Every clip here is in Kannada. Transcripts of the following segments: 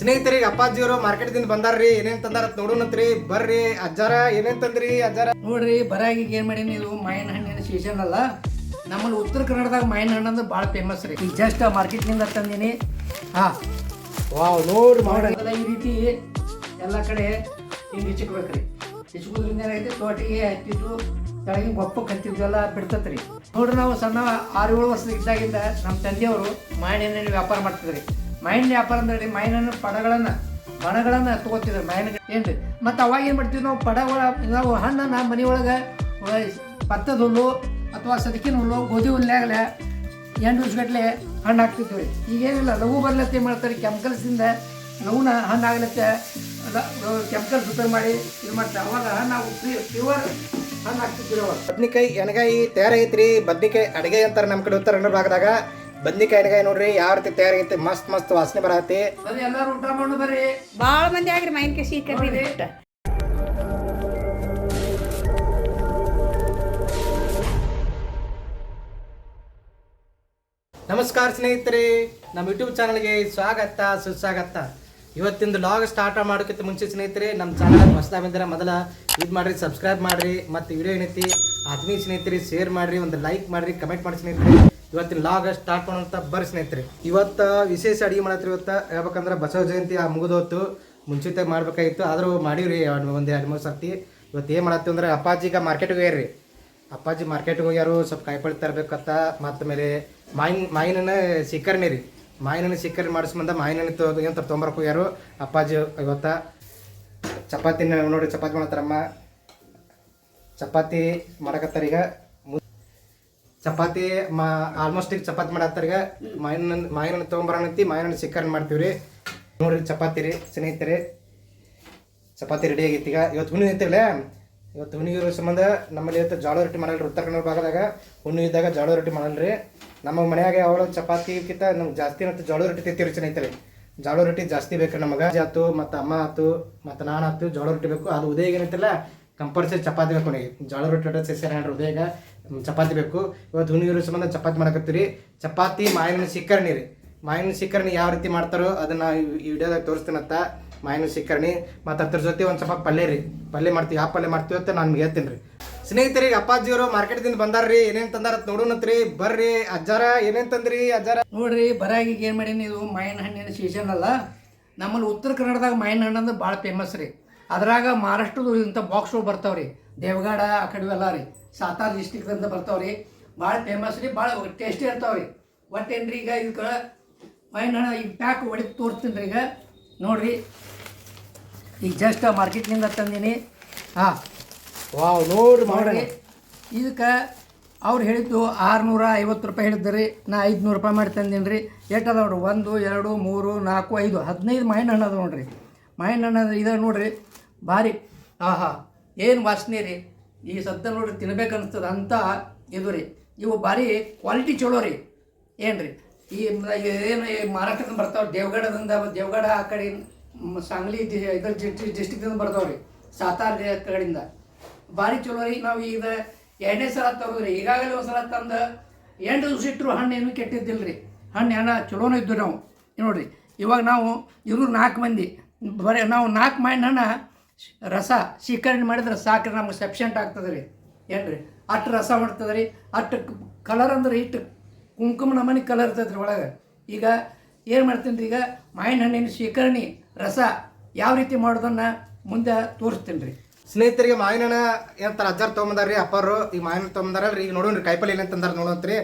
ಸ್ನೇಹಿತರಿಗೆ ಅಪ್ಪಾಜಿಯವರು ಮಾರ್ಕೆಟ್ದಿಂದ ಬಂದಾರ್ರಿ ಏನೇನ್ ತಂದಾರ ನೋಡೋಣಂತ್ರಿ. ಬರ್ರಿ ಅಜ್ಜಾರ ಏನೇನ್ ತಂದ್ರಿ ಅಜ್ಜಾರ? ನೋಡ್ರಿ ಬರಾಗಿ ಏನು ಮಾಡೀನಿ ಇದು ಮಾವಿನ ಹಣ್ಣಿನ ಸೀಸನ್ ಅಲ್ಲ. ನಮ್ಮಲ್ಲಿ ಉತ್ತರ ಕನ್ನಡದಾಗ ಮಾಯಿನ ಹಣ್ಣು ಅಂದ್ರೆ ಭಾಳ ಫೇಮಸ್ ರೀ. ಈಗ ಜಸ್ಟ್ ಮಾರ್ಕೆಟ್ನಿಂದ ತಂದೀನಿ. ಹಾ. ವಾವ್ ನೋಡಿ ಮಾಡ ಈ ರೀತಿ ಎಲ್ಲ ಕಡೆ ಹಿಂಗೆ ಹಿಚ್ಕೋಬೇಕ್ರಿ. ಹಿಚ್ಕೋದ್ರಿಂದ ಏನಾಗೈತೆ ತೋಟಿಗೆ ಹತ್ತಿದ್ದು ಕೆಳಗಿನ ಗೊಪ್ಪ ಹತ್ತಿದ್ದೆಲ್ಲ ಬಿಡ್ತತ್ರಿ. ನೋಡ್ರಿ ನಾವು ಸಣ್ಣ ಆರು ಏಳು ವರ್ಷ ಇದ್ದಾಗಿಂದ ನಮ್ಮ ತಂದೆಯವರು ಮಾಯನ ಹಣ್ಣಿನ ವ್ಯಾಪಾರ ಮಾಡ್ತಿದ್ರಿ. ಮಾವಿನ ವ್ಯಾಪಾರ ಅಂದ್ರೆ ಮೈನನ್ನು ಪಡಗಳನ್ನ, ಬಣಗಳನ್ನ ತೊಗೋತಿದ್ರು ಮಾವಿನ ಏನ್ರಿ? ಮತ್ತು ಅವಾಗ ಏನು ಮಾಡ್ತೀವಿ ನಾವು ಪಡಗಳ, ನಾವು ಹಣ್ಣನ್ನು ಮನೆ ಒಳಗೆ ಭತ್ತದ ಹುಲ್ಲು ಅಥವಾ ಸದಕಿನ ಹುಲ್ಲು, ಗೋಧಿ ಹುಲ್ಲಾಗಲೇ, ಎಂಟು ದಿವ್ಸಗಟ್ಲೆ ಹಣ್ಣು ಹಾಕ್ತಿದ್ವಿ. ಈಗೇನಿಲ್ಲ ಲಘು ಬರ್ಲತ್ತೆ ಏನ್ ಮಾಡ್ತಾರೆ ಕೆಮಿಕಲ್ಸಿಂದ ಲಘುನ ಹಣ್ಣು ಆಗ್ಲತ್ತೆ. ಕೆಮಿಕಲ್ಸ್ ಉಪಯೋಗ ಮಾಡಿ ಇದು ಮಾಡ್ತಾರೆ. ಅವಾಗ ಹಣ್ಣು ಪ್ಯೂರ್ ಹಣ್ಣು ಹಾಕ್ತಿದ್ವಿ ಅವಾಗ ಬದ್ನಿಕಾಯಿ, ಎಣಗಾಯಿ ತಯಾರಾಗೈತ್ರಿ. ಬದ್ನಿಕಾಯಿ ಅಡುಗೆ ಅಂತಾರೆ ನಮ್ಮ ಕಡೆ ಉತ್ತರ ಕನ್ನಡ ಭಾಗದಾಗ. ಬದ್ನಿಕಾಯಿ ಎಣಗಾಯಿ ನೋಡ್ರಿ ಯಾವ ರೀತಿ ತಯಾರಾಗೈತೆ ಮಸ್ತ್ ಮಸ್ತ್ ವಾಸನೆ ಬರತ್ತೆ ಬರೀ ಎಲ್ಲರೂ ಊಟ ಮಾಡು ಬರ್ರಿ. ಭಾಳ ಮಂದಿ ಆಗ್ರಿ ಮೈನ್ ನಮಸ್ಕಾರ ಸ್ನೇಹಿತರೆ ನಮ್ಮ ಯೂಟ್ಯೂಬ್ ಚಾನಲ್ಗೆ ಸ್ವಾಗತ ಸುಸ್ವಾಗತ. ಇವತ್ತಿಂದ ಲಾಗ್ ಸ್ಟಾರ್ಟ್ ಮಾಡೋಕ್ಕಿಂತ ಮುಂಚೆ ಸ್ನೇಹಿತರೆ ನಮ್ಮ ಚಾನಲ್ ಹೊಸದಾಗಿ ಬಂದಿರ ಮೊದಲ ಇದು ಮಾಡ್ರಿ ಸಬ್ಸ್ಕ್ರೈಬ್ ಮಾಡ್ರಿ ಮತ್ತು ವಿಡಿಯೋ ಏನೈತಿ ಆತ್ಮೀಯ ಸ್ನೇಹಿತರೆ ಶೇರ್ ಮಾಡ್ರಿ ಒಂದು ಲೈಕ್ ಮಾಡ್ರಿ ಕಮೆಂಟ್ ಮಾಡಿ ಸ್ನೇಹಿತರೆ. ಇವತ್ತಿನ ಲಾಗ್ ಸ್ಟಾರ್ಟ್ ಮಾಡೋಂಥ ಬರ್ ಸ್ನೇಹಿತರೆ. ಇವತ್ತು ವಿಶೇಷ ಅಡುಗೆ ಮಾಡತ್ರಿ ಇವತ್ತು. ಹೇಳ್ಬೇಕಂದ್ರೆ ಬಸವ ಜಯಂತಿ ಆ ಮುಗಿದೋತು ಮುಂಚಿತ ಮಾಡ್ಬೇಕಾಗಿತ್ತು. ಆದರೂ ಮಾಡೀವ್ರಿ ಒಂದು ಎರಡು ಮೂರು ಸರ್ತಿ. ಇವತ್ತು ಏನು ಮಾಡತ್ತೀವಿ ಅಂದ್ರೆ ಈಗ ಮಾರ್ಕೆಟ್ಗೆ ಹೋಗ್ಯಾರ್ರಿ. ಅಪ್ಪಾಜಿ ಮಾರ್ಕೆಟ್ಗೆ ಹೋಗ್ಯಾರು, ಸ್ವಲ್ಪ ಕಾಯಿಪಲ್ಲೆ ತರಬೇಕತ್ತ ಮತ್ತು ಮೇಲೆ ಮಾಯಿನ ಮಾಯಿನ ಸಿಕ್ಕರ್ನಿ ರೀ. ಮಾಯಿನ ಸಿಕ್ಕರ್ನಿ ಮಾಡಿಸ್ಬಂದ ಮಾಯಿನ ಏನು ತೊಗೊಂಬರಕ್ಕೆ ಹೋಗ್ಯಾರು. ಅಪ್ಪಾಜಿ ಇವತ್ತ ಚಪಾತಿನ ನೋಡಿ ಚಪಾತಿ ಮಾಡತ್ತಾರಮ್ಮ. ಚಪಾತಿ ಮಾಡಕತ್ತಾರ ಈಗ. ಮು- ಚಪಾತಿ ಮಾ ಆಲ್ಮೋಸ್ಟ್ ಈಗ ಚಪಾತಿ ಮಾಡತ್ತಾರ ಮಾವಿನ ಮಾಯಿನ ತೊಗೊಂಬರೋಣಂತಿ ಮಾಯಿನ ಚಿಕನ್ ಮಾಡ್ತೀವಿ ನೋಡ್ರಿ ಚಪಾತಿ ರೀ, ಸ್ನೇಹಿತರೆ. ಚಪಾತಿ ರೆಡಿ ಆಗೈತಿ ಈಗ. ಇವತ್ತು ಹುಣ್ಣಿ ಐತಿಲ್ಲ ಇವತ್ತು ಹುಣ್ಣಿ ಇರೋ ಸಂಬಂಧ ನಮ್ಮಲ್ಲಿ ಇವತ್ತು ಜೋಳ ರೊಟ್ಟಿ ಮಾಡಲ್ರಿ ಉತ್ತರ ಕನ್ನಡ ಭಾಗದಾಗ. ಹುಣ್ಣು ಇದ್ದಾಗ ಜೋಳ ರೊಟ್ಟಿ ಮಾಡಲ್ರಿ. ನಮ್ಮ ಮನ್ಯಾಗ ಅವಳು ಚಪಾತಿಗಿಂತ ನಮ್ಗೆ ಜಾಸ್ತಿ ಮತ್ತು ಜೋಳ ರೊಟ್ಟಿ ತಿಂತೀವಿ ಸ್ನೇಹಿತರೆ. ಜೋಳ ರೊಟ್ಟಿ ಜಾಸ್ತಿ ಬೇಕು ನಮಗೆ. ಆತು, ಮತ್ತು ಅಮ್ಮ ಆತು, ಮತ್ತು ನಾನು ಆತು ಜೋಳ ರೊಟ್ಟಿ ಬೇಕು. ಅದು ಉದಯ ಏನೈತಿಲ್ಲ? ಕಂಪಲ್ಸರಿ ಚಪಾತಿ ಬೇಕು ನನಗೆ ಜೋಳ ರೊಟ್ಟಿ ಸಸಿ ಸೇರಿ ಉದಯಾಗ ಚಪಾತಿ ಬೇಕು. ಇವತ್ತು ಹುಣ್ಣಿಗೆ ಇರೋ ಸಂಬಂಧ ಚಪಾತಿ ಮಾಡಕತ್ತೀರಿ. ಚಪಾತಿ, ಮಾವಿನ ಸಿಕ್ಕರಣಿ ರೀ. ಮಾವಿನ ಸಿಕ್ಕರಣಿ ಯಾವ ರೀತಿ ಮಾಡ್ತಾರೋ ಅದನ್ನ ಈ ವಿಡಿಯೋದಾಗ ತೋರಿಸ್ತೀನಂತ. ಮಾವಿನ ಸಿಕ್ಕರಣಿ ಮತ್ತು ಅದ್ರ ಜೊತೆ ಒಂದು ಸ್ವಲ್ಪ ಪಲ್ಯ ರೀ. ಪಲ್ಯ ಮಾಡ್ತೀವಿ. ಯಾವ ಪಲ್ಯ ಮಾಡ್ತೀವಿ ಅಂತ ನಾನು ಹೇಳ್ತೀನಿ ರೀ. ಸ್ನೇಹಿತರಿಗೆ ಅಪ್ಪಾಜಿಯವರು ಮಾರ್ಕೆಟ್ದಿಂದ ಬಂದಾರ್ರಿ. ಏನೇನು ತಂದಾರ ನೋಡೋಣತ್ರಿ. ಬರ್ರಿ. ಅಜ್ಜಾರ, ಏನೇನು ತಂದ್ರಿ ಅಜ್ಜಾರ? ನೋಡ್ರಿ, ಬರಾಗಿಗೆ ಏನು ಮಾಡೀನಿ, ಇದು ಮಾವಿನ ಹಣ್ಣಿನ ಸೀಸನ್ ಅಲ್ಲ. ನಮ್ಮಲ್ಲಿ ಉತ್ತರ ಕನ್ನಡದಾಗ ಮಾವಿನ ಹಣ್ಣು ಅಂದ್ರೆ ಭಾಳ ಫೇಮಸ್ ರೀ. ಅದ್ರಾಗ ಮಹಾರಾಷ್ಟ್ರದ್ದು ಇಂಥ ಬಾಕ್ಸ್ಗಳು ಬರ್ತಾವೆ ರೀ ದೇವಗಾಡ ಆ ಕಡೆ ಎಲ್ಲ ರೀ. ಸಾತಾರ ಡಿಸ್ಟಿಕ್ದಂತ ಬರ್ತಾವೆ ರೀ ಭಾಳ ಫೇಮಸ್ ರೀ ಭಾಳ ಟೇಸ್ಟಿ ಇರ್ತಾವೆ ರೀ ಒಟ್ಟೇನ್ರಿ ಈಗ ಇದಕ್ಕೆ ವೈನ್ ಹಣ್ಣು ಈಗ ಪ್ಯಾಕ್ ಹೊಡೆದು ತೋರಿಸ್ತೀನಿ ರೀ ಈಗ. ನೋಡಿರಿ. ಈಗ ಜಸ್ಟ್ ಮಾರ್ಕೆಟ್ನಿಂದ ತಂದೀನಿ. ಹಾಂ. ವಾವ್ ನೋಡ್ರಿ ಮಾಡಿರಿ ಇದಕ್ಕೆ ಅವ್ರು ಹೇಳಿದ್ದು ಆರುನೂರ ಐವತ್ತು ರೂಪಾಯಿ ಹೇಳಿದ್ರಿ ನಾ ಐದುನೂರು ರೂಪಾಯಿ ಮಾಡಿ ತಂದೀನಿ ರೀ. ಎಷ್ಟು ಅದಾವ ನೋಡ್ರಿ? ಒಂದು ಎರಡು ಮೂರು ನಾಲ್ಕು ಐದು. ಹದಿನೈದು ಮಾಯಿನ ಹಣ್ಣು ಅದ ನೋಡ್ರಿ. ಮಾಯಿನ ಹಣ್ಣು ಇದು ನೋಡ್ರಿ. ಭಾರಿ ಆಹಾ, ಏನು ವಾಸನೆ ರೀ ಈ ಸತ್ತ ನೋಡ್ರಿ ತಿನ್ಬೇಕನ್ನಿಸ್ತದ ಅಂತ ಇದು ರೀ ಇವು ಭಾರಿ ಕ್ವಾಲಿಟಿ ಚಲೋ ರೀ. ಏನು ರೀ ಈ ಏನು ಮಾರಾಟದಿಂದ ಬರ್ತಾವೆ ದೇವಗಡದಿಂದ ದೇವಗಡ ಆ ಕಡೆ ಸಾಂಗ್ಲಿ ಇದ್ರ ಡಿಸ್ಟಿಕ್ದಿಂದ ಬರ್ತಾವ್ರಿ ಸಾತಾರ ಕಡೆಯಿಂದ. ಭಾರಿ ಚಲೋ ರೀ. ನಾವು ಈಗ ಎರಡನೇ ಸಲ ತರೋದ್ರಿ. ಈಗಾಗಲೇ ಒಂದು ಸಲ ತಂದು ಎಂಟು ದಿವಸ ಇಟ್ಟರು ಹಣ್ಣು ಏನು ಕೆಟ್ಟಿದ್ದಿಲ್ಲ ರೀ ಹಣ್ಣು ಹಣ ಚಲೋನು ಇದ್ದು ನಾವು. ನೋಡ್ರಿ, ಇವಾಗ ನಾವು ಇವರು ನಾಲ್ಕು ಮಂದಿ. ಬರೀ ನಾವು ನಾಲ್ಕು ಮೈಂಡ್ ಹಣ್ಣ ರಸ ಶೀಕರಣೆ ಮಾಡಿದ್ರೆ ಸಾಕ್ರೆ ನಮ್ಗೆ ಸಫಿಷಿಯಂಟ್ ಆಗ್ತದೆ ರೀ. ಏನು ರೀ ಅಷ್ಟು ರಸ ಮಾಡ್ತದೆ ರೀ. ಅಷ್ಟು ಕಲರ್ ಅಂದ್ರೆ ಇಟ್ಟು ಕುಂಕುಮ ನಮನಿ ಕಲರ್ ಇರ್ತೈತೆ ರೀ ಒಳಗೆ. ಈಗ ಏನು ಮಾಡ್ತೀನಿ ರೀ ಈಗ ಮಾವಿನ ಹಣ್ಣಿನ ಶೇಖರಣೆ ರಸ ಯಾವ ರೀತಿ ಮಾಡೋದನ್ನು ಮುಂದೆ ತೋರಿಸ್ತೀನಿ ರೀ. ಸ್ನೇಹಿತರಿಗೆ ಮಾವಿನ ಹಣ್ಣ ಏನಂತಾರ ಅಜ್ಜಾರ್ ತೊಗೊಂಬಂದಾರ್ರಿ ಅಪ್ಪರು ಈಗ ಮಾವಿನ ತೊಗೊಂಬಂದಾರಲ್ರಿ. ಈಗ ನೋಡೋಣ್ರಿ ಕಾಯಿಪಲ್ಲೆ ಏನೇನು ತಂದಾರ ರೀ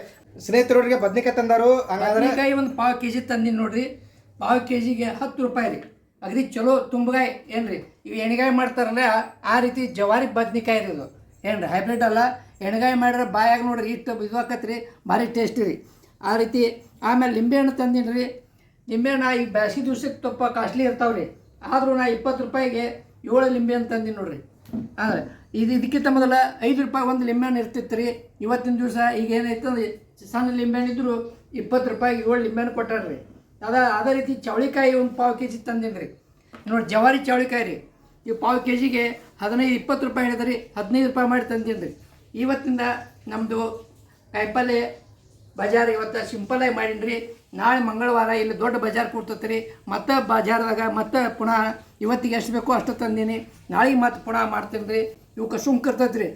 ಸ್ನೇಹಿತರಿಗೆ ಬದ್ನಿಕಾಯಿ ತಂದಾರು ಹಂಗಾದ್ರೆ ಒಂದು ಪಾವು ಕೆ ಜಿ ತಂದಿನಿ ನೋಡ್ರಿ. ಪಾವು ಕೆ ಜಿಗೆ ಹತ್ತು ರೂಪಾಯಿ ರೀ. ಅಗದಿ ಚಲೋ ತುಂಬಗಾಯಿ ಏನು ರೀ ಇವು ಎಣ್ಗಾಯಿ ಮಾಡ್ತಾರಲ್ಲ, ಆ ರೀತಿ ಜವಾರಿ ಬದ್ನಿಕಾಯಿ ರೀ ಇದು. ಏನು ಹೈಬ್ರಿಡ್ ಅಲ್ಲ. ಎಣ್ಗಾಯಿ ಮಾಡಿದ್ರೆ ಬಾಯಾಗ ನೋಡ್ರಿ ಇಟ್ಟು ಇದು ರೀ ಭಾರಿ ಟೇಸ್ಟಿ ರೀ. ಆ ರೀತಿ ಆಮೇಲೆ ನಿಂಬೆಹಣ್ಣು ತಂದೀನಿ ರೀ ನಿಂಬೆಹಣ್ಣು ಈಗ ಬ್ಯಾಸಿ ದಿವ್ಸಕ್ಕೆ ತುಪ್ಪ ಕಾಸ್ಟ್ಲಿ ಇರ್ತಾವೆ ರೀ. ಆದರೂ ನಾ ಇಪ್ಪತ್ತು ರೂಪಾಯಿಗೆ ಏಳು ನಿಂಬೆಹಣ್ಣು ತಂದೀನಿ ನೋಡ್ರಿ. ಅಂದರೆ ಇದು ಇದಕ್ಕಿಂತ ಮೊದಲ ಐದು ರೂಪಾಯಿ ಒಂದು ಲಿಂಬೆಹಣ್ಣು ಇರ್ತಿತ್ತು ರೀ. ಇವತ್ತಿನ ದಿವಸ ಈಗ ಏನೈತೆ ಅಂದ್ರೆ ಸಣ್ಣ ಲಿಂಬೆಹಣ್ಣು ಇದ್ದರೂ ಇಪ್ಪತ್ತು ರೂಪಾಯಿಗೆ ಏಳು ಲಿಂಬೆಹಣ್ಣು ಕೊಟ್ಟಾರ್ರಿ. ಅದ ಅದೇ ರೀತಿ ಚವಳಿಕಾಯಿ ಒಂದು ಪಾವು ಕೆ ಜಿ ತಂದೀನಿ ರೀ ನೋಡಿ ಜವಾರಿ ಚವಳಿಕಾಯಿ ರೀ. ಈ ಪಾವು ಕೆ ಜಿಗೆ ಹದಿನೈದು, ಇಪ್ಪತ್ತು ರೂಪಾಯಿ ಹೇಳಿದ್ರಿ, ಹದಿನೈದು ರೂಪಾಯಿ ಮಾಡಿ ತಂದೀನಿ ರೀ ಇವತ್ತಿಂದ ನಮ್ಮದು ಕಾಯಿಪಲ್ಲೆ ಬಜಾರ್ ಇವತ್ತು ಸಿಂಪಲಾಗಿ ಮಾಡೀನಿ ನಾಳೆ ಮಂಗಳವಾರ ಇಲ್ಲಿ ದೊಡ್ಡ ಬಜಾರ್ ಕೊಡ್ತೈತೆ ರೀ ಮತ್ತೆ ಬಜಾರ್ದಾಗ ಮತ್ತೆ ಪುನಃ ಇವತ್ತಿಗೆ ಎಷ್ಟು ಬೇಕೋ ಅಷ್ಟು ತಂದೀನಿ. ನಾಳೆಗೆ ಮತ್ತೆ ಪುನಃ ಮಾಡ್ತೀನಿ ರೀ ಇವಕ್ಕೆ ಸುಂಕ ಇರ್ತೈತೆ ರೀ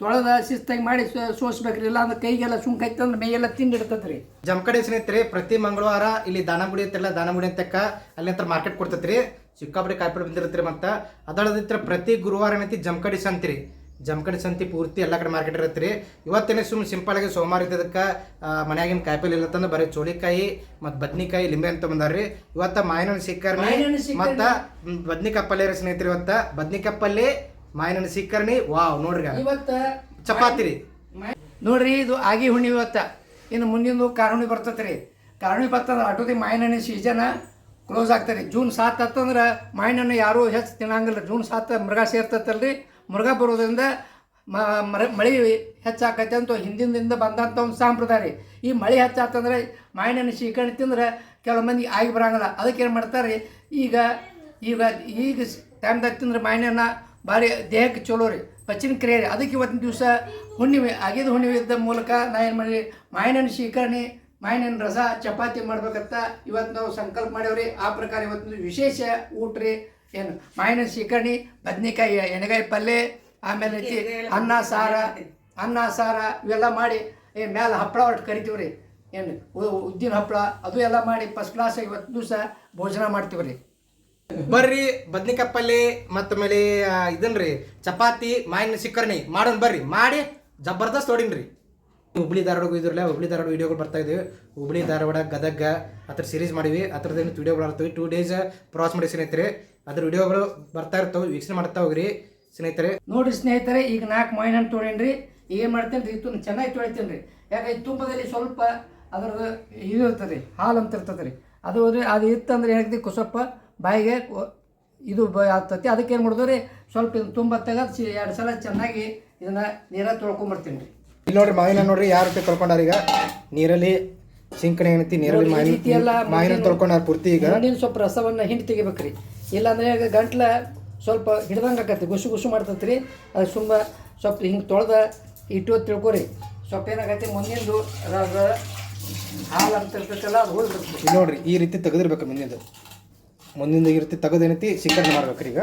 ತೊಳೆದ ಶಿಸ್ತಾಗಿ ಮಾಡಿ ಸೋಸ್ಬೇಕ್ರಿ ಇಲ್ಲ ಅಂದ್ರೆ ಕೈಗೆಲ್ಲ ಸುಂಕ ಐತಂದ್ರೆ ಮೈಯೆಲ್ಲ ತಿಂದಿಡ್ತದ್ರಿ ರೀ ಜಮಖಂಡಿ ಸ್ನೇಹಿತರೆ ಪ್ರತಿ ಮಂಗಳವಾರ ಇಲ್ಲಿ ದಾನಗುಡಿ ಅಂತೆಲ್ಲ ದಾನಗುಡಿ ಅಂತಕ್ಕ ಅಲ್ಲಿ ಅಂತ ಮಾರ್ಕೆಟ್ ಕೊಡ್ತೈತ್ರಿ. ಸಿಕ್ಕಾಪಟ್ಟೆ ಕಾಯಿಪಡೆ ಬಂದಿರತ್ರಿ ಮತ್ತು. ಅದಳದಿತ್ರ ಪ್ರತಿ ಗುರುವಾರ ಏನೈತಿ ಜಮಕಡಿ ಸಂತ್ರಿ. ಜಮಕಡಿ ಸಂತಿ ಪೂರ್ತಿ ಎಲ್ಲ ಕಡೆ ಮಾರ್ಕೆಟ್ ಇರತ್ತೆ ರೀ ಇವತ್ತೇನೆ ಸುಮ್ ಸಿಂಪಲ್ ಆಗಿ ಸೋಮವಾರ ಇದ್ದದಕ್ಕೆ ಮನ್ಯಾಗಿನ ಕಾಯಿಪಲ್ಲೆ ಇಲ್ಲತ್ತಂದ್ರೆ ಬರೀ ಚೋಳಿಕಾಯಿ ಮತ್ತು ಬದ್ನಿಕಾಯಿ ಲಿಂಬೆ ಅಂತ ಬಂದಾರ್ರಿ. ಇವತ್ತ ಮಾಯನ ಸಿಕ್ಕರ್ನಿ. ಮತ್ತು ಬದ್ನಿಕಾಯಿ ಪಲ್ಯ ಸ್ನೇಹಿತರೆ ಇವತ್ತ. ಬದ್ನಿಕಾಯಿ ಪಲ್ಯ ಮಾವಿನ ಸಿಕ್ಕರ್ನಿ ವಾವ್ ನೋಡ್ರಿ ಇವತ್ತ ಚಪಾತಿ ರೀ. ನೋಡ್ರಿ ಇದು ಆಗಿ ಹುಣ್ಣಿ ಇವತ್ತ. ಇನ್ನು ಮುಂದಿಂದು ಕಾರುಣಿ ಬರ್ತೈತೆ ರೀ. ಕಾರುಣಿ ಬರ್ತಂದ್ರೆ ಆಟೋದಿ ಮಾಯನ ಸೀಸನ್ ಕ್ಲೋಸ್ ಆಗ್ತದೆ. ಜೂನ್ ಸಾತ್ ಹತ್ತಂದ್ರೆ ಮಾವಿನಹಣ್ಣು ಯಾರು ಹೆಚ್ಚು ತಿನ್ನಂಗಿಲ್ಲ. ಜೂನ್ ಸಾತ್ ಮೃಗ ಸೇರ್ತತ್ತಲ್ರಿ ಮೃಗ ಬರೋದ್ರಿಂದ ಮಳೆ ಹೆಚ್ಚಾಕೈತೆ ಅಂತ ಹಿಂದಿಂದ ಬಂದಂಥ ಒಂದು ಸಾಂಪ್ರದಾಯ ರೀ. ಈ ಮಳೆ ಹೆಚ್ಚಾತಂದ್ರೆ ಮಾವಿನಹಣ್ಣು ಶೀಕರಣೆ ತಿಂದ್ರೆ ಕೆಲವು ಮಂದಿ ಆಗಿ ಬರಂಗಿಲ್ಲ. ಅದಕ್ಕೆ ಏನು ಮಾಡ್ತಾರೆ ಈಗ ಈಗ ಈಗ ಟೈಮ್ದಾಗ ತಿಂದ್ರೆ ಮಾವಿನಹಣ್ಣ ಭಾರಿ ದೇಹಕ್ಕೆ ಚಲೋ ರೀ. ಪಚ್ಚಿನ ಕ್ರಿಯೆ ರೀ. ಅದಕ್ಕೆ ಇವತ್ತಿನ ದಿವಸ ಹುಣ್ಣಿಮೆ ಆಗಿದ ಹುಣ್ಣಿಮೆ ಇದ್ದ ಮೂಲಕ ನಾ ಏನು ಮಾಡಿ ಮಾಯನ ಶೀಕರಣಿ ಮಾಯನ ರಸ, ಚಪಾತಿ ಮಾಡ್ಬೇಕಂತ ಇವತ್ತು ನಾವು ಸಂಕಲ್ಪ ಮಾಡೇವ್ರಿ ಆ ಪ್ರಕಾರ ಇವತ್ತಿನ ವಿಶೇಷ ಊಟ ರೀ. ಏನು? ಮಾಯನ ಶೀಕರಣಿ ಬದ್ನಿಕಾಯಿ ಎಣ್ಣೆಗಾಯಿ ಪಲ್ಯ ಆಮೇಲೆ ಅನ್ನ, ಸಾರ ಅನ್ನ, ಸಾರ ಇವೆಲ್ಲ ಮಾಡಿ, ಏ, ಮ್ಯಾಲೆ ಹಪ್ಪಳ ಒಟ್ಟು ಕರಿತೀವಿ ರೀ ಏನು ಉದ್ದಿನ ಹಪ್ಪಳ ಅದು ಎಲ್ಲ ಮಾಡಿ ಫಸ್ಟ್ ಕ್ಲಾಸ್ ಇವತ್ತು ದಿವಸ ಭೋಜನ ಮಾಡ್ತೀವಿ ರೀ ಬರ್ರಿ ಬದ್ನಿಕಾಯಿ ಪಲ್ಯ ಮತ್ತ ಮೇಲೆ ಆ, ಇದನ್ರಿ ಚಪಾತಿ ಮಾಯಿನ ಸಿಕ್ಕರ್ನಿ ಮಾಡೋಣ ಬರ್ರಿ ಮಾಡಿ ಜಬರ್ದಸ್ತ್ ಹೊಡಿನ್ರಿ. ಹುಬ್ಳಿ ಧಾರವಾಡ ಇದ್ರಲ್ಲ ಹುಬ್ಳಿ ಧಾರವಾಡ ವಿಡಿಯೋಗಳು ಬರ್ತಾ ಇದ್ವಿ ಹುಬ್ಳಿ ಧಾರವಾಡ ಗದಗ ಅದ್ರ ಸೀರೀಸ್ ಮಾಡಿವಿ. ಅದ್ರದ್ದು ವಿಡಿಯೋಗಳು ಬರ್ತಾವೆ ಟೂ ಡೇಸ್ ಪ್ರವಾಸ ಮಾಡಿ ಸ್ನೇಹಿತರೆ. ಅದ್ರ ವಿಡಿಯೋಗಳು ಬರ್ತಾ ಇರ್ತಾವೆ ವೀಕ್ಷಣೆ ಮಾಡ್ತಾ ಹೋಗ್ರಿ ಸ್ನೇಹಿತರೆ. ನೋಡ್ರಿ ಸ್ನೇಹಿತರೆ ಈಗ ನಾಲ್ಕು ಮಾಯಿನ ಈಗ ಏನು ಮಾಡ್ತೇನೆ ರೀ? ಇದನ್ನು ಚೆನ್ನಾಗಿ ತೊಳಿತೀನಿ ರೀ ಯಾಕೆ ಈ ತುಪ್ಪದಲ್ಲಿ ಸ್ವಲ್ಪ ಅದ್ರದ್ದು ಇದು ಇರ್ತದೆ ಹಾಲು ಅಂತ ಇರ್ತದೆ ರೀ. ಅದು ಅದು ಇತ್ತಂದ್ರೆ ಏನಾಗ್ತದೆ? ಸ್ವಲ್ಪ ಬಾಯಿಗೆ ಇದು ಬ ಆಗ್ತೈತಿ. ಅದಕ್ಕೆ ಏನು ಮಾಡಿದ್ರಿ ಸ್ವಲ್ಪ ಇದು ತುಂಬ ತೆಗೆದು ಸಿ ಎರಡು ಸಲ ಚೆನ್ನಾಗಿ ಇದನ್ನು ನೀರಾಗ ತೊಳ್ಕೊಂಬರ್ತೀನಿ ರೀ. ಇಲ್ಲಿ ನೋಡ್ರಿ ಮಾವಿನ ನೋಡ್ರಿ ಯಾವ ರೀತಿ ತೊಳ್ಕೊಂಡಾರ ಈಗ? ನೀರಲ್ಲಿ ಸಿಂಕಣೆ ಏನೈತಿ ನೀರಲ್ಲಿ ಮಾವಿನ ಮಾವಿನ ತೊಳ್ಕೊಂಡಾರ ಪೂರ್ತಿ ಈಗ? ನೀನು ಸ್ವಲ್ಪ ರಸವನ್ನು ಹಿಂಡಿ ತೆಗಿಬೇಕ್ರಿ. ಇಲ್ಲಾಂದ್ರೆ ಈಗ ಗಂಟ್ಲ ಸ್ವಲ್ಪ ಹಿಡ್ದಂಗೆ ಆಕತಿ ಗುಸು ಗುಸು ಮಾಡ್ತೈತೆ ರೀ ಅದು ಸುಮ್ಮ ಸ್ವಲ್ಪ ಹಿಂಗೆ ತೊಳೆದ ಇಟ್ಟು ತಿಳ್ಕೊರಿ. ಸ್ವಲ್ಪ ಏನಾಗೈತಿ ಮುಂದಿಂದು ಹಾಲು ಅಂತ ಇರ್ತೈತಲ್ಲ ಅದು ಹೋಗಿ ನೋಡ್ರಿ ಈ ರೀತಿ ತೆಗೆದಿರ್ಬೇಕು ಮುಂದಿಂದು ಮುಂದಿಂದ ಈ ರೀತಿ ತೆಗೆದೇನೈತಿ ಸಿಕ್ಕರ್ಣೆ ಮಾಡ್ಬೇಕ್ರಿ ಈಗ.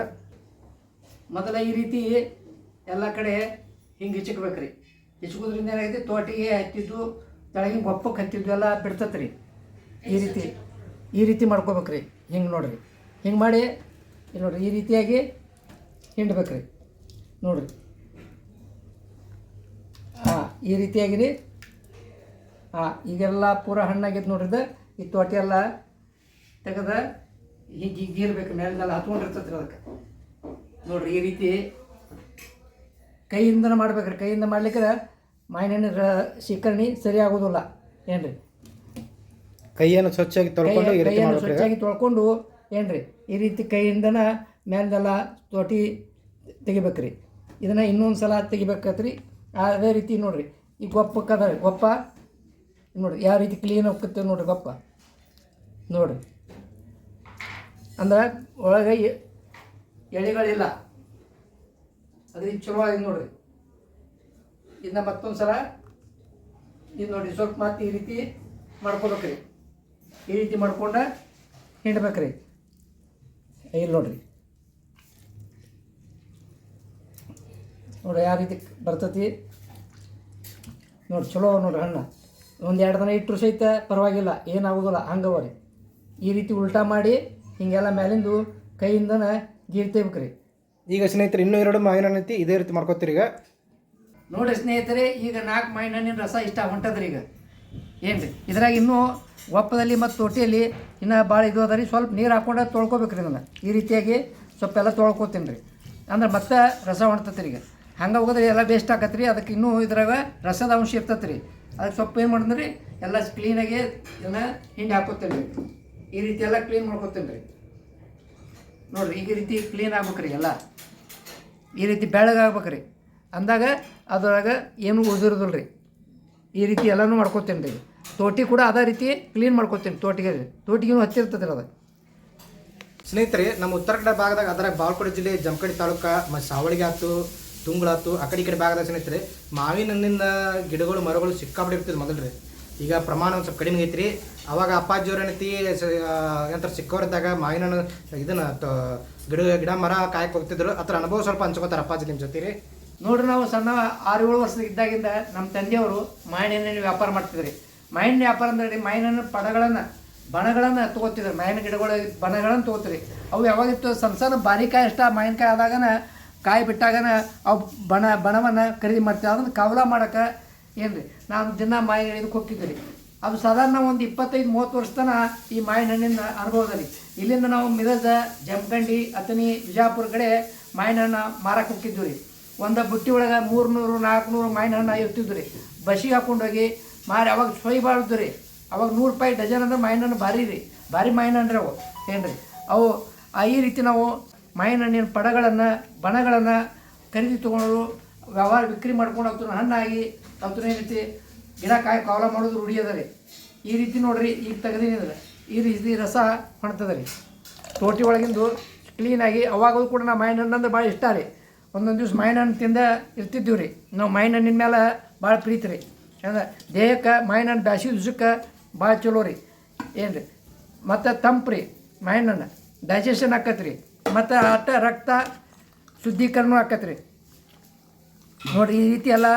ಮೊದಲ ಈ ರೀತಿ ಎಲ್ಲ ಕಡೆ ಹಿಂಗೆ ಹಿಚ್ಕಬೇಕ್ರಿ. ಹಿಚ್ಕೋದ್ರಿಂದ ಏನಾಗೈತಿ, ತೋಟಿಗೆ ಹತ್ತಿದ್ದು, ತೆಳಗಿನ ಗೊಪ್ಪಕ್ಕೆ ಹತ್ತಿದ್ದು ಎಲ್ಲ ಬಿಡ್ತೈತೆ ರೀ ಈ ರೀತಿ ಈ ರೀತಿ ಮಾಡ್ಕೋಬೇಕ್ರಿ. ಹಿಂಗೆ ನೋಡ್ರಿ. ಹಿಂಗೆ ಮಾಡಿ ನೋಡ್ರಿ, ಈ ರೀತಿಯಾಗಿ ಹಿಂಡ್ಬೇಕ್ರಿ. ನೋಡ್ರಿ. ಹಾಂ, ಈ ರೀತಿಯಾಗಿ ರೀ ಹಾಂ, ಈಗೆಲ್ಲ ಪೂರ ಹಣ್ಣಾಗಿತ್ತು ನೋಡ್ರಿದ ಈ ತೋಟಿ ಎಲ್ಲ ತೆಗೆದ ಹೀಗೆ ಹೀಗೆ ಇರ್ಬೇಕು ಮೇಲೆಲ್ಲ ಹತ್ಕೊಂಡಿರ್ತೈತೆ ರೀ ಅದಕ್ಕೆ. ನೋಡ್ರಿ ಈ ರೀತಿ ಕೈಯಿಂದನೇ ಮಾಡ್ಬೇಕ್ರಿ. ಕೈಯಿಂದ ಮಾಡ್ಲಿಕ್ಕೆ ಮಾಯಿನ ರ ಶೇಖರಣೆ ಸರಿ ಆಗೋದಿಲ್ಲ ಏನ್ರಿ? ಕೈಯನ್ನು ಸ್ವಚ್ಛಾಗಿ ತೊಳ್ಕೊಂಡು ಕೈಯನ್ನು. ಸ್ವಚ್ಛಾಗಿ ತೊಳ್ಕೊಂಡು ಏನ್ರಿ? ಈ ರೀತಿ ಕೈಯಿಂದನ ಮೇಲ್ದೆಲ್ಲ ತೋಟಿ ತೆಗಿಬೇಕ್ರಿ. ಇದನ್ನು ಇನ್ನೊಂದು ಸಲ ತೆಗಿಬೇಕತ್ರಿ. ಅದೇ ರೀತಿ ನೋಡಿರಿ. ಈ ಗೊಪ್ಪಕ್ಕೆ ಅದ ರೀ ಗೊಪ್ಪ ನೋಡಿರಿ ಯಾವ ರೀತಿ ಕ್ಲೀನ್ ಹೋಗ್ತೈತೆ ನೋಡಿರಿ ಗೊಪ್ಪ. ನೋಡ್ರಿ. ಅಂದ್ರೆ ಒಳಗೆ ಎಳೆಗಳಿಲ್ಲ. ಅದ್ರ ಚಲೋ ಆಗಿದೆ ನೋಡ್ರಿ. ಇದನ್ನ ಮತ್ತೊಂದು ಸಲ ಇದು ನೋಡಿ, ಸ್ವಲ್ಪ ಮತ್ತೆ ಈ ರೀತಿ ಮಾಡ್ಕೋಬೇಕ್ರಿ. ಈ ರೀತಿ ಮಾಡ್ಕೊಂಡ ಹಿಂಡ್ಬೇಕ್ರಿ. ಇಲ್ಲಿ ನೋಡ್ರಿ. ನೋಡಿ ಯಾವ ರೀತಿ ಬರ್ತತಿ. ನೋಡಿ, ಚಲೋ ನೋಡ್ರಿ ಹಣ್ಣು. ಒಂದು ಎರಡು ದಿನ ಇಟ್ಟರು ಸಹಿತ ಪರವಾಗಿಲ್ಲ ಏನಾಗೋದಿಲ್ಲ ಹಂಗವ ಈ ರೀತಿ ಉಲ್ಟಾ ಮಾಡಿ ಹಿಂಗೆಲ್ಲ ಮೇಲಿಂದು ಕೈಯಿಂದನ ಗೀರ್ ತೆಗಿಬೇಕ್ರಿ ಈಗ ಸ್ನೇಹಿತರೆ ಇನ್ನೂ ಎರಡು ಮಾವಿನ ಹಣ್ಣು ಐತಿ ಇದೇ ರೀತಿ ಮಾಡ್ಕೋತೀರಿ ಈಗ? ನೋಡ್ರಿ ಸ್ನೇಹಿತರೆ ಈಗ ನಾಲ್ಕು ಮಾವಿನ ಹಣ್ಣಿನ ರಸ ಇಷ್ಟ ಹೊಂಟದ್ರಿ ಈಗ. ಏನು ರೀ ಇದ್ರಾಗ ಇನ್ನೂ ಒಪ್ಪದಲ್ಲಿ ಮತ್ತು ತೊಟ್ಟಿಯಲ್ಲಿ ಇನ್ನೂ ಭಾಳ ಇದು ಅದ ರೀ ಸ್ವಲ್ಪ ನೀರು ಹಾಕ್ಕೊಂಡು ತೊಳ್ಕೊಬೇಕ್ರಿ ಅದನ್ನು ಈ ರೀತಿಯಾಗಿ ಸ್ವಲ್ಪ ಎಲ್ಲ ತೊಳ್ಕೊತೀನಿ ರೀ ಅಂದ್ರೆ ಮತ್ತೆ ರಸ ಹೊಂಟತ್ರಿ ಈಗ. ಹಂಗೆ ಹೋಗೋದ್ರೆ ಎಲ್ಲ ವೇಸ್ಟ್ ಆಕತ್ರಿ ರೀ ಅದಕ್ಕೆ ಇನ್ನೂ ಇದ್ರಾಗ ರಸದ ಅಂಶ ಇರ್ತೈತೆ ರೀ ಅದಕ್ಕೆ ಸ್ವಲ್ಪ ಏನು ಮಾಡಿದ್ರಿ ಎಲ್ಲ ಕ್ಲೀನಾಗಿ ಇದನ್ನು ಹಿಂಡಿ ಹಾಕೋತೀನಿ ರೀ ಈ ರೀತಿ ಎಲ್ಲ ಕ್ಲೀನ್ ಮಾಡ್ಕೊತೀನಿ ರೀ. ನೋಡ್ರಿ, ಈ ರೀತಿ ಕ್ಲೀನ್ ಆಗ್ಬೇಕ್ರಿ ಎಲ್ಲ. ಈ ರೀತಿ ಬೆಳಗಾಗ್ಬೇಕ್ರಿ ಅಂದಾಗ ಅದ್ರೊಳಗೆ ಏನು ಉಳಿದಿರೋದಿಲ್ಲ ರೀ. ಈ ರೀತಿ ಎಲ್ಲನೂ ಮಾಡ್ಕೊತೀನಿ ರೀ. ತೋಟಿ ಕೂಡ ಅದೇ ರೀತಿ ಕ್ಲೀನ್ ಮಾಡ್ಕೊತೀನಿ ತೋಟಿಗೆ ತೋಟಿಗೂ ಹತ್ತಿರ್ತದೆ ಅದು. ಸ್ನೇಹಿತರೆ, ನಮ್ಮ ಉತ್ತರ ಕನ್ನಡ ಭಾಗದಾಗ ಅದರ ಬಾಲ್ಕೋಟೆ ಜಿಲ್ಲೆ ಜಮಖಂಡಿ ತಾಲ್ಲೂಕ ಮತ್ತು ಸಾವಳಿಗೆ ಆಯ್ತು ತುಂಗಳಾತು, ಆ ಕಡೆ ಈ ಕಡೆ ಭಾಗದಾಗ ಸ್ನೇಹಿತರೆ ಮಾವಿನ ಹಣ್ಣಿನ ಗಿಡಗಳು, ಮರಗಳು ಸಿಕ್ಕಾಬಿಟ್ಟಿರ್ತದೆ ಮೊದಲು ರೀ ಈಗ ಪ್ರಮಾಣ ಒಂದು ಸ್ವಲ್ಪ ಕಡಿಮೆ ಐತ್ರಿ. ಅವಾಗ ಅಪ್ಪಾಜಿಯವ್ರ ಏನೈತಿ ಯಂತ್ರ ಸಿಕ್ಕೋರಿದ್ದಾಗ ಮಾವಿನ ಇದನ್ನ ಗಿಡ ಗಿಡ ಮರ ಕಾಯಕ್ಕೆ ಹೋಗ್ತಿದ್ರು. ಅದ್ರ ಅನುಭವ ಸ್ವಲ್ಪ ಹಂಚ್ಕೋತಾರೆ ಅಪ್ಪಾಜಿ ನಿಮ್ಮ ಜೊತೆ ರೀ ನೋಡ್ರಿ ನಾವು ಸಣ್ಣ ಆರು ಏಳು ವರ್ಷದ ಇದ್ದಾಗಿಂದ ನಮ್ಮ ತಂದೆಯವರು ಮಾವಿನ ವ್ಯಾಪಾರ ಮಾಡ್ತಿದ್ರಿ. ಮಾವಿನ ವ್ಯಾಪಾರ ಅಂದ್ರೆ ಮಾವಿನ ಪಡಗಳನ್ನು, ಬಣಗಳನ್ನು ತೊಗೋತಿದ್ರು. ಮಾವಿನ ಗಿಡಗಳು ಬಣಗಳನ್ನು ತೊಗೋತೀರಿ ಅವು ಯಾವಾಗಿತ್ತು ಸಣ್ಣ ಸಣ್ಣ ಬಾರಿಕಾಯಿ ಅಷ್ಟ ಮಾವಿನಕಾಯಿ ಆದಾಗನ, ಕಾಯಿ ಬಿಟ್ಟಾಗನ ಅವು ಬಣ, ಬಣವನ್ನು ಖರೀದಿ ಮಾಡ್ತೀವಿ ಅದನ್ನು ಕವಲ ಮಾಡೋಕೆ ಏನು ರೀ ನಾವು ದಿನ ಮಾಯಿ ಇದಕ್ಕೆ ಹೋಗ್ತಿದ್ವಿ ಅದು ಸಾಧಾರಣ ಒಂದು ಇಪ್ಪತ್ತೈದು, ಮೂವತ್ತು ವರ್ಷ ತನಕ ಈ ಮಾವಿನ ಹಣ್ಣಿನ ಅನುಭವದಲ್ಲಿ ಇಲ್ಲಿಂದ ನಾವು ಮಿರಜ, ಜಮಖಂಡಿ ಅಥನಿ ವಿಜಾಪುರ ಕಡೆ ಮಾವಿನ ಹಣ್ಣು ಮಾರಕ್ಕೆ ಹೋಗ್ತಿದ್ವಿ ರೀ. ಒಂದು ಬುಟ್ಟಿ ಒಳಗೆ ಮೂರ್ನೂರು, ನಾಲ್ಕುನೂರು ಮಾವಿನ ಹಣ್ಣು ಇರ್ತಿದ್ವು ರೀ. ಬಸ್ಸಿಗೆ ಹಾಕೊಂಡೋಗಿ ಮಾರಿ ಅವಾಗ ಸೊಯ್ ಬಾಳ್ದು ರೀ. ಅವಾಗ ನೂರು ರೂಪಾಯಿ ಡಜನ್ ಅಂದ್ರೆ ಮಾವಿನ ಹಣ್ಣು ಭಾರಿ ರೀ. ಭಾರಿ ಮಾವಿನ ಹಣ್ಣು ಅವು. ಏನು ರೀ ಅವು ಈ ರೀತಿ ನಾವು ಮಾವಿನ ಹಣ್ಣಿನ ಪಡಗಳನ್ನು, ಬಣಗಳನ್ನು ಖರೀದಿ ತೊಗೊಂಡು ವ್ಯವಹಾರ ವಿಕ್ರಿ ಮಾಡ್ಕೊಂಡು ಹೋಗ್ತಾರೆ ಹಣ್ಣಾಗಿ ಅವತ್ತು ಏನೈತಿ ಗಿಡ ಕಾಯಿ ಕಾವಲ ಮಾಡೋದು ರೂಢಿ ಅದ ರೀ. ಈ ರೀತಿ ನೋಡ್ರಿ ಈಗ ತೆಗೆದಿನಿದ್ರೆ ಈ ರೀತಿ ರಸ ಹೊಣ್ತದ ರೀ. ತೋಟಿ ಒಳಗಿಂದು ಕ್ಲೀನಾಗಿ ಅವಾಗಲೂ ಕೂಡ ನಾವು ಮಾವಿನ ಹಣ್ಣು ಅಂದ್ರೆ ಭಾಳ ಇಷ್ಟ ರೀ. ಒಂದೊಂದು ದಿವ್ಸ ಮಾವಿನ ಹಣ್ಣು ತಿಂದ ಇರ್ತಿದ್ದೀವಿ ರೀ. ನಾವು ಮಾವಿನ ಹಣ್ಣಿನ ಮೇಲೆ ಭಾಳ ಪ್ರೀತಿ ರೀ. ಅಂದ್ರೆ ದೇಹಕ್ಕೆ ಮಾವಿನ ಹಣ್ಣು ಬ್ಯಾಸಿ ದಿವ್ಸಕ್ಕೆ ಭಾಳ ಚಲೋ ರೀ. ಏನು ರೀ? ಮತ್ತು ತಂಪು ರೀ ಮಾವಿನ ಹಣ್ಣು ಡೈಜೆಷನ್ ಆಕತ್ರಿ ಮತ್ತು ಆಟ, ರಕ್ತ ಶುದ್ಧೀಕರಣ ಆಕತ್ರಿ ನೋಡಿರಿ ಈ ರೀತಿ ಎಲ್ಲ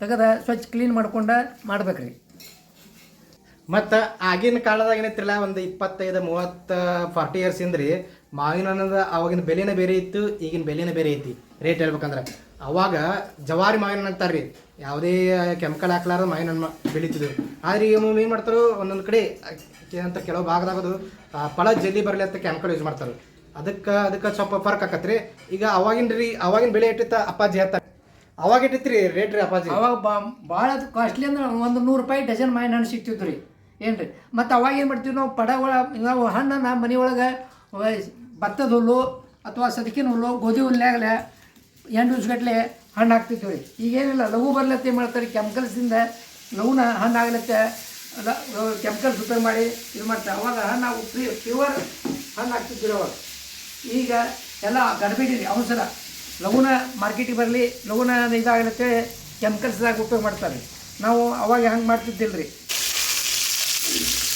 ತೆಗೆದ ಸ್ವಚ್ಛ ಕ್ಲೀನ್ ಮಾಡ್ಕೊಂಡು ಮಾಡ್ಬೇಕ್ರಿ. ಮತ್ತು ಆಗಿನ ಕಾಲದಾಗ ಏನೈತಿಲ್ಲ ಒಂದು ಇಪ್ಪತ್ತೈದು, ಮೂವತ್ತು ಫಾರ್ಟಿ ಇಯರ್ಸ್ ಇಂದ್ರಿ, ಮಾವಿನ ಹಣ್ಣದ ಅವಾಗಿನ ಬೆಲೆನೇ ಬೇರೆ ಇತ್ತು, ಈಗಿನ ಬೆಲೆನೇ ಬೇರೆ ಐತಿ. ರೇಟ್ ಹೇಳ್ಬೇಕಂದ್ರೆ. ಅವಾಗ ಜವಾರಿ ಮಾವಿನ ಹಣ್ಣು ರೀ ಯಾವುದೇ ಕೆಮಿಕಲ್ ಹಾಕ್ಲಾರ್ದ ಮಾವಿನ ಹಣ್ಣು ಬೆಳೀತಿದ್ರು ಆದ್ರೆ ಈಗ ಏನು ಮಾಡ್ತಾರೆ, ಒಂದೊಂದು ಕಡೆ ಅಂತ ಕೆಲವು ಭಾಗದಾಗ ಅದು ಫಳ ಜಲ್ದಿ ಬರಲಿ ಅಂತ ಕೆಮಿಕಲ್ ಯೂಸ್ ಮಾಡ್ತಾರೆ. ಅದಕ್ಕೆ ಅದಕ್ಕೆ ಸ್ವಲ್ಪ ಫರ್ಕ್ ಆಕತ್ರಿ. ಈಗ ಅವಾಗಿನ ರೀ ಅವಾಗಿನ ಬೆಲೆ ಇಟ್ಟಿತ್ತ ಅಪ್ಪಾಜಿ ಹೇಳ್ತಾರೆ. ಅವಾಗ ಇಟ್ಟಿತ್ರಿ ರೇಟ್ ರೀ ಅಪ್ಪಾಜಿ? ಅವಾಗ ಭಾಳ ಕಾಸ್ಟ್ಲಿ ಅಂದ್ರೆ ಒಂದು ನೂರು ರೂಪಾಯಿ ಡಜನ್ ಮಾವಿನ ಹಣ್ಣು ಸಿಗ್ತಿತ್ತು ರೀ. ಏನು ರೀ ಮತ್ತು ಅವಾಗ ಏನು ಮಾಡ್ತೀವಿ ನಾವು ಪಡ ಒಳ ನಾವು ಹಣ್ಣನ್ನು ಮನೆಯೊಳಗೆ ಭತ್ತದ ಹುಲ್ಲು ಅಥವಾ ಸದಕಿನ ಹುಲ್ಲು, ಗೋಧಿ ಹುಲ್ಲಾಗಲೇ ಎಂಟು ಗಟ್ಟಲೆ ಹಣ್ಣು ಹಾಕ್ತಿದ್ವಿ ರೀ. ಈಗೇನಿಲ್ಲ ಲಘು ಬರ್ಲತ್ತೆ ಮಾಡ್ತಾರೆ ಕೆಮಿಕಲ್ಸಿಂದ ಲಘುನ ಹಣ್ಣು ಆಗ್ಲತ್ತೆ. ಕೆಮಿಕಲ್ ಉಪಯೋಗ ಮಾಡಿ ಇದು ಮಾಡ್ತಾರೆ. ಅವಾಗ ಹಣ್ಣು ಪ್ಯೂರ್ ಹಣ್ಣು ಹಾಕ್ತಿದ್ವಿ ಅವಾಗ. ಈಗ ಎಲ್ಲ ಗಡ್ಬಿಡಿ ರೀ ಅವಸರ ಲಘುನ ಮಾರ್ಕೆಟಿಗೆ ಬರಲಿ ಲಘುನ ಇದಾಗಲತ್ತೆ ಕೆಮಿಕಲ್ಸ್ದಾಗ ಉಪಯೋಗ ಮಾಡ್ತಾರೆ. ನಾವು ಅವಾಗ ಹಂಗೆ ಮಾಡ್ತಿದ್ದಿಲ್ಲ ರೀ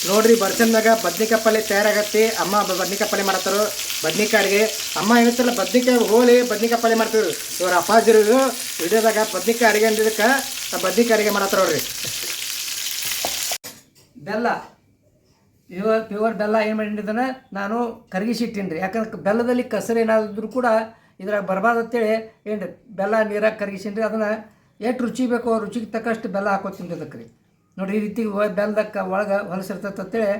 ನೋಡ್ರಿ ಬರ್ಚಂದಾಗ ಬದ್ನಿಕಾಯಿ ಪಲ್ಯ ತಯಾರಾಗತ್ತೆ. ಅಮ್ಮ ಬದ್ನಿಕಾಯಿ ಪಲ್ಯ ಮಾಡತ್ತಾರು. ಬದ್ನಿಕಾಯಿಗೆ ಅಮ್ಮ ಏನತ್ತಲ್ಲ ಬದ್ನಿಕಾಯಿ ಹೋಲಿ, ಬದ್ನಿಕಾಯಿ ಪಲ್ಯ ಮಾಡ್ತಿದ್ರು ಇವ್ರ ಅಪ್ಪಾಜಿರು ವಿಡಿಯೋದಾಗ ಬದ್ನಿಕಾಯಿ ಅಡುಗೆ ಅಂದಿದ್ದಕ್ಕೆ ಬದ್ನಿಕಾಯಿ ಅಡುಗೆ ಮಾಡತ್ತಾರ ನೋಡ್ರಿ. ಬೆಲ್ಲ. ಪ್ಯೂರ್ ಪ್ಯೂರ್ ಬೆಲ್ಲ ಏನು ಮಾಡಿದ್ದಾನೆ ನಾನು ಕರಗಿಸಿಟ್ಟಿನಿ ರೀ ಯಾಕಂದ್ರೆ ಬೆಲ್ಲದಲ್ಲಿ ಕಸರು ಏನಾದರೂ ಕೂಡ ಇದ್ರಾಗ ಬರಬಾರ್ದು ಅಂತೇಳಿ ಏನು ರೀ ಬೆಲ್ಲ ನೀರಾಗ ಕರಗಿಸಿನ್ರಿ ರೀ ಅದನ್ನು ಎಷ್ಟು ರುಚಿ ಬೇಕೋ ರುಚಿಗೆ ತಕ್ಕಷ್ಟು ಬೆಲ್ಲ ಹಾಕೋ ಅದಕ್ಕೆ ರೀ ನೋಡಿ ಈ ರೀತಿ ಬೆಲ್ಲದಕ್ಕೆ ಒಳಗೆ ಹೊಲಸಿರ್ತೈತೆ ಅಂತೇಳಿ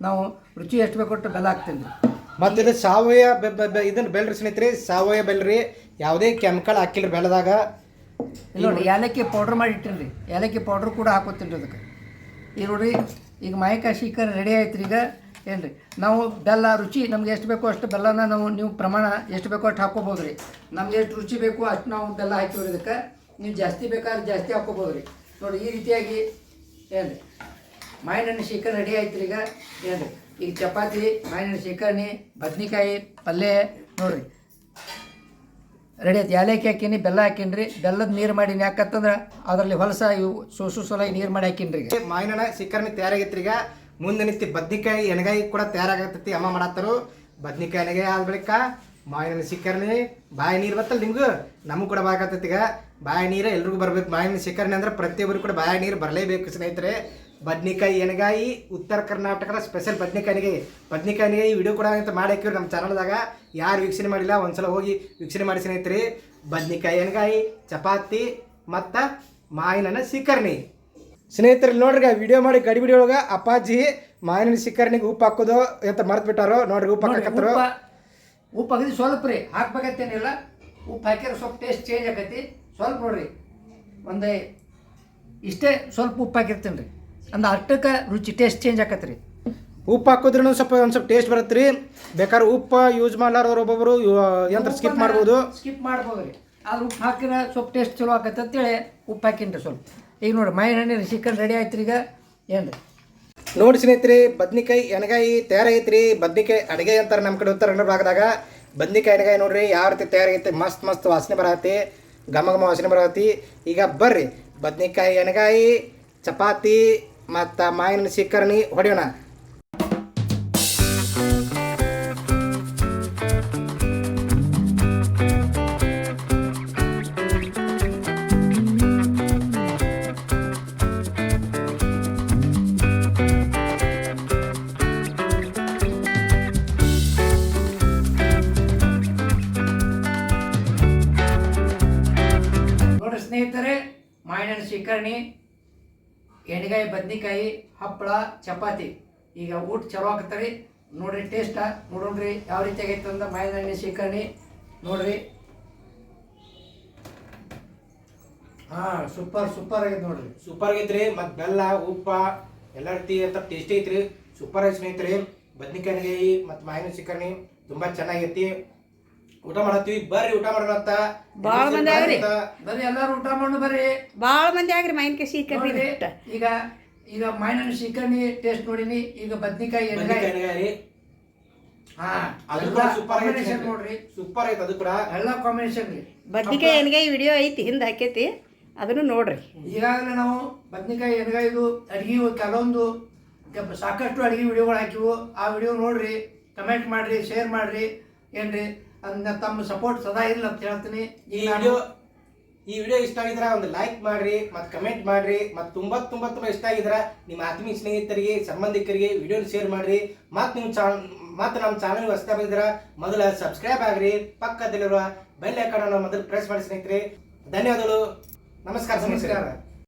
ನಾವು ರುಚಿ ಎಷ್ಟು ಬೇಕು ಅಷ್ಟು ಬೆಲ್ಲ ಹಾಕ್ತೀನಿ ರೀ ಮತ್ತು ಇದು ಸಾವಯವ ಇದನ್ನು ಬೆ- ಬೆ- ಇದನ್ನ ಬೆಲ್ರಿ ಸ್ನೇಹಿತರೆ ಸಾವಯವ ಬೆಲ್ರಿ ಯಾವುದೇ ಕೆಮಿಕಲ್ ಹಾಕಿಲ್ಲ ಬೆಲ್ಲದಾಗ ಇಲ್ಲಿ ನೋಡಿ ಏಲಕ್ಕಿ ಪೌಡ್ರ್ ಮಾಡಿ ಇಟ್ಟಿನಿ ರೀ ಏಲಕ್ಕಿ ಪೌಡ್ರ್ ಕೂಡ ಹಾಕೋತೀನಿ ರೀ ಅದಕ್ಕೆ. ಈಗ ನೋಡಿರಿ ಈಗ ಮಾಯಕ ಶೀಕರ್ ರೆಡಿ ಆಯ್ತು ರೀ ಈಗ. ಏನು ನಾವು ಬೆಲ್ಲ ರುಚಿ ನಮ್ಗೆ ಎಷ್ಟು ಬೇಕೋ ಅಷ್ಟು ಬೆಲ್ಲನ ನಾವು ನೀವು ಪ್ರಮಾಣ ಎಷ್ಟು ಬೇಕೋ ಅಷ್ಟು ಹಾಕೋಬೋದು ರೀ ನಮ್ಗೆ ಎಷ್ಟು ರುಚಿ ಬೇಕು ಅಷ್ಟು ನಾವು ಬೆಲ್ಲ ಹಾಕಿವ್ರಿ ಇದಕ್ಕೆ. ನೀವು ಜಾಸ್ತಿ ಬೇಕಾದ್ರೆ ಜಾಸ್ತಿ ಹಾಕೋಬೋದು ರೀ ನೋಡಿ, ಈ ರೀತಿಯಾಗಿ ಏನು ರೀ ಶೀಕರ್ ರೆಡಿ ಆಯ್ತು ಈಗ. ಏನು ರೀ ಈಗ ಚಪಾತಿ ಮಾವಿನ ಹಣ್ಣು ಶೀಕರ್ಣಿ ಬದ್ನಿಕಾಯಿ ಪಲ್ಯ ನೋಡ್ರಿ. ರೆಡಿ ಆಯ್ತು. ಏಲಕ್ಕಿ ಹಾಕೀನಿ, ಬೆಲ್ಲ ಹಾಕೀನಿ ಬೆಲ್ಲದ ನೀರು ಮಾಡೀನಿ. ಯಾಕಂತಂದ್ರೆ ಅದರಲ್ಲಿ ಹೊಲಸ ಇವು ಸೋಸು ಸೊಲಾಗಿ ನೀರು ಮಾಡಿ ಹಾಕೀನಿ ರೀ ಮಾವಿನ ಸಿಕ್ಕರ್ನಿ ತಯಾರಾಗೈತ್ರಿ ಈಗ. ಮುಂದೆ ನಿಂತಿ ಬದ್ನಿಕಾಯಿ ಎಣಗಾಯಿ ಕೂಡ ತಯಾರಾಗತ್ತೈತಿ. ಅಮ್ಮ ಮಾಡತ್ತರು. ಬದ್ನಿಕಾಯಿ ಎಣಗಾಯಿ ಆದ ಬಳಿಕ ಮಾವಿನ ಸಿಕ್ಕರ್ನಿ ಬಾಯಿ ನೀರು ಬತ್ತಲ್ಲ ನಿಮ್ಗೂ? ನಮಗೂ ಕೂಡ ಬಾಕತ್ತೈತಿ ಈಗ. ಬಾಯಿ ನೀರು ಎಲ್ರಿಗೂ ಬರ್ಬೇಕು. ಮಾವಿನ ಸಿಕ್ಕರ್ನಿ ಅಂದ್ರೆ ಪ್ರತಿಯೊಬ್ಬರು ಕೂಡ ಬಾಯಿ ನೀರು ಬರಲೇಬೇಕು ಸ್ನೇಹಿತರೆ. ಬದ್ನಿಕಾಯಿ ಎಣಗಾಯಿ ಉತ್ತರ ಕರ್ನಾಟಕದ ಸ್ಪೆಷಲ್ ಬದ್ನಿಕಾಯಿಗೆ ಬದ್ನಿಕಾಯಿಗೆ ಈ ವಿಡಿಯೋ ಕೂಡ ಅಂತ ಮಾಡಿ ನಮ್ಮ ಚಾನಲ್ದಾಗ ಯಾರು ವೀಕ್ಷಣೆ ಮಾಡಿಲ್ಲ, ಒಂದ್ಸಲ ಹೋಗಿ ವೀಕ್ಷಣೆ ಮಾಡಿ ಸ್ನೇಹಿತರೆ. ಬದ್ನಿಕಾಯಿ ಎಣಗಾಯಿ, ಚಪಾತಿ ಮತ್ತು ಮಾವಿನ ಸಿಕ್ಕರ್ನಿ ಸ್ನೇಹಿತರು ನೋಡ್ರಿ ವಿಡಿಯೋ ಮಾಡಿ ಗಡಿ ಬಿಡಿ ಒಳಗ ಅಪ್ಪಾಜಿ ಮಾವಿನ ಸಿಕ್ಕರ್ನಿಗೆ ಉಪ್ಪು ಹಾಕೋದು ಎಂತ ಮರ್ತ್ ಬಿಟ್ಟಾರೋ ನೋಡ್ರಿ ಉಪ್ಪು ಹಾಕತ್ತಾರ ಉಪ್ಪು ಹಾಕಿದ್ರೆ ಸ್ವಲ್ಪ ರೀ ಹಾಕ್ಬೇಕತ್ತೇನಿಲ್ಲ ಉಪ್ಪು ಹಾಕಿದ್ರೆ ಸ್ವಲ್ಪ ಟೇಸ್ಟ್ ಚೇಂಜ್ ಆಕೈತಿ. ಸ್ವಲ್ಪ ನೋಡ್ರಿ ಒಂದು ಇಷ್ಟೇ ಸ್ವಲ್ಪ ಉಪ್ಪು ಹಾಕಿರ್ತೀನಿ ರೀ. ಅಂದ್ರೆ ಅಷ್ಟಕ್ಕೆ ರುಚಿ ಟೇಸ್ಟ್ ಚೇಂಜ್ ಆಕತ್ತೆ ರೀ ಉಪ್ಪು ಹಾಕಿದ್ರೂ ಸ್ವಲ್ಪ ಒಂದು ಸ್ವಲ್ಪ ಟೇಸ್ಟ್ ಬರುತ್ತೆ ರೀ. ಬೇಕಾದ್ರೆ ಉಪ್ಪು ಯೂಸ್ ಮಾಡ್ಲಾರ್ದವ್ರು ಒಬ್ಬೊಬ್ರು ಯಂತ್ರ ಸ್ಕಿಪ್ ಮಾಡ್ಬೋದು. ಸ್ಕಿಪ್ ಮಾಡ್ಬೋದು ರೀ. ಆದ್ರೆ ಉಪ್ಪು ಹಾಕಿದ್ರೆ ಸ್ವಲ್ಪ ಟೇಸ್ಟ್ ಚಲೋ ಆಕತ್ತೆ ಅಂತೇಳಿ ಉಪ್ಪು ಹಾಕಿನ್ರಿ ಸ್ವಲ್ಪ. ಈಗ ನೋಡಿ ಮಾವಿನ ಹಣ್ಣಿನ ಚಿಕನ್ ರೆಡಿ ಆಯ್ತು ಈಗ. ಏನು ನೋಡಿ ಸ್ನೇಹಿತರೆ, ಬದ್ನಿಕಾಯಿ ಎಣಗಾಯಿ ತಯಾರಾಗೈತ್ರಿ ಬದ್ನಿಕಾಯಿ ಅಡುಗೆ ಅಂತಾರೆ ನಮ್ಮ ಕಡೆ ಉತ್ತರ ಭಾಗದಾಗ. ಬದ್ನಿಕಾಯಿ ಎಣಗಾಯಿ ನೋಡ್ರಿ, ಯಾವ ರೀತಿ ತಯಾರಾಗೈತೆ ಮಸ್ತ್ ಮಸ್ತ್ ವಾಸನೆ ಬರತ್ತೆ ಘಮ ಘಮ ವಾಸನೆ ಬರತ್ತಿ ಈಗ ಬರ್ರಿ, ಬದ್ನಿಕಾಯಿ ಎಣಗಾಯಿ, ಚಪಾತಿ, ಮತ್ತು ಮಾವಿನ ಸಿಕ್ಕರ್ಣಿ ಹೊಡೆಯೋಣ. ಮಾವಿನ ಎಣ್ಗಾಯಿ, ಬದ್ನಿಕಾಯಿ, ಹಪ್ಪಳ, ಚಪಾತಿ. ಈಗ ಊಟ ಚಲೋ ಹಾಕ್ತಾರೆ ನೋಡ್ರಿ ಟೇಸ್ಟ ನೋಡೋಣ್ರಿ ಯಾವ ರೀತಿ ಆಗೈತೆ ಅಂತ ಮಾವಿನ ಶೇಖರಣೆ ನೋಡ್ರಿ. ಹಾ ಸೂಪರ್ ಸೂಪರ್ ಆಗೈತೆ ನೋಡ್ರಿ. ಸೂಪರ್ ಆಗೈತ್ರಿ. ಮತ್ತು ಬೆಲ್ಲ, ಉಪ್ಪ, ಎಲ್ಲ ರೀತಿ ಅಂತ ಟೇಸ್ಟಿ ಐತ್ರಿ. ಸೂಪರ್ ಐತಿ ಸ್ನೇಹಿತರೆ, ಬದ್ನಿಕಾಯಿ ಮತ್ತು ಮಾಯಿನ ಶಿಖರಣಿ ತುಂಬ ಚೆನ್ನಾಗೈತಿ. ಊಟ ಮಾಡತ್ತೀವಿ. ಬರ್ರಿ ಊಟ ಮಾಡೋಣ ಬಾಳ ಭಾಳ ಮಂದಿ ಆಗ್ರಿ. ಬರ್ರಿ ಎಲ್ಲಾರು ಊಟ ಮಾಡು ಬರ್ರಿ. ಬಾಳ ಮಂದಿ ಆಗ್ರಿ ಮಾವಿನಕಾಯಿ ಕೆ ಸಿಕ್ಕಿ ಈಗ ಈಗ ಮಾವಿನ ಹಣ್ಣು ಟೇಸ್ಟ್ ನೋಡಿನಿ. ಈಗ ಬದ್ನಿಕಾಯಿ ಎಣ್ಣೆಗಾಯಿ ಬದ್ನಿಕಾಯಿ ಹಾ ಅದು ಸೂಪರ್ ನೋಡ್ರಿ. ಸೂಪರ್ ಐತಿ ಅದು ಕೂಡ. ಎಲ್ಲ ಕಾಂಬಿನೇಷನ್ ರೀ. ಬದ್ನಿಕಾಯಿ ಎಣ್ಗಾಯಿ ವಿಡಿಯೋ ಐತಿ ಹಿಂದೆ ಹಾಕೈತಿ. ಅದನ್ನು ನೋಡ್ರಿ. ಈಗಾಗಲೇ ನಾವು ಬದ್ನಿಕಾಯಿ ಎಣ್ಗಾಯಿದು ಅಡಿಗೆ ಕೆಲವೊಂದು ಸಾಕಷ್ಟು ಅಡಿಗೆ ವಿಡಿಯೋಗಳು ಹಾಕಿವು. ಆ ವಿಡಿಯೋ ನೋಡ್ರಿ ಕಮೆಂಟ್ ಮಾಡ್ರಿ ಶೇರ್ ಮಾಡ್ರಿ. ಏನ್ರಿ? ಅದನ್ನ ತಮ್ಮ ಸಪೋರ್ಟ್ ಸದಾ ಇಲ್ಲ ಅಂತ ಹೇಳ್ತೀನಿ. ಈ ವಿಡಿಯೋ ಈ ವಿಡಿಯೋ ಇಷ್ಟ ಆಗಿದ್ರ ಒಂದು ಲೈಕ್ ಮಾಡ್ರಿ ಮತ್ತು ಕಮೆಂಟ್ ಮಾಡ್ರಿ ಮತ್ತು ತುಂಬ ತುಂಬ ತುಂಬ ಇಷ್ಟ ಆಗಿದ್ರ ನಿಮ್ಮ ಆತ್ಮೀಯ ಸ್ನೇಹಿತರಿಗೆ ಸಂಬಂಧಿಕರಿಗೆ ವಿಡಿಯೋ ಶೇರ್ ಮಾಡ್ರಿ. ಮತ್ತು ನಿಮ್ಮ ಚಾನ್ ಮತ್ತು ನಮ್ಮ ಚಾನಲ್ ಹೊಸ್ತಾ ಬಂದಿದ್ರ ಮೊದಲ ಸಬ್ಸ್ಕ್ರೈಬ್ ಆಗ್ರಿ. ಪಕ್ಕದಲ್ಲಿರುವ ಬೆಲ್ ಐಕಾನ್ ಅನ್ನು ಮೊದಲು ಪ್ರೆಸ್ ಮಾಡಿ ಸ್ನೇಹಿತರೆ. ಧನ್ಯವಾದಗಳು. ನಮಸ್ಕಾರ ನಮಸ್ಕಾರ.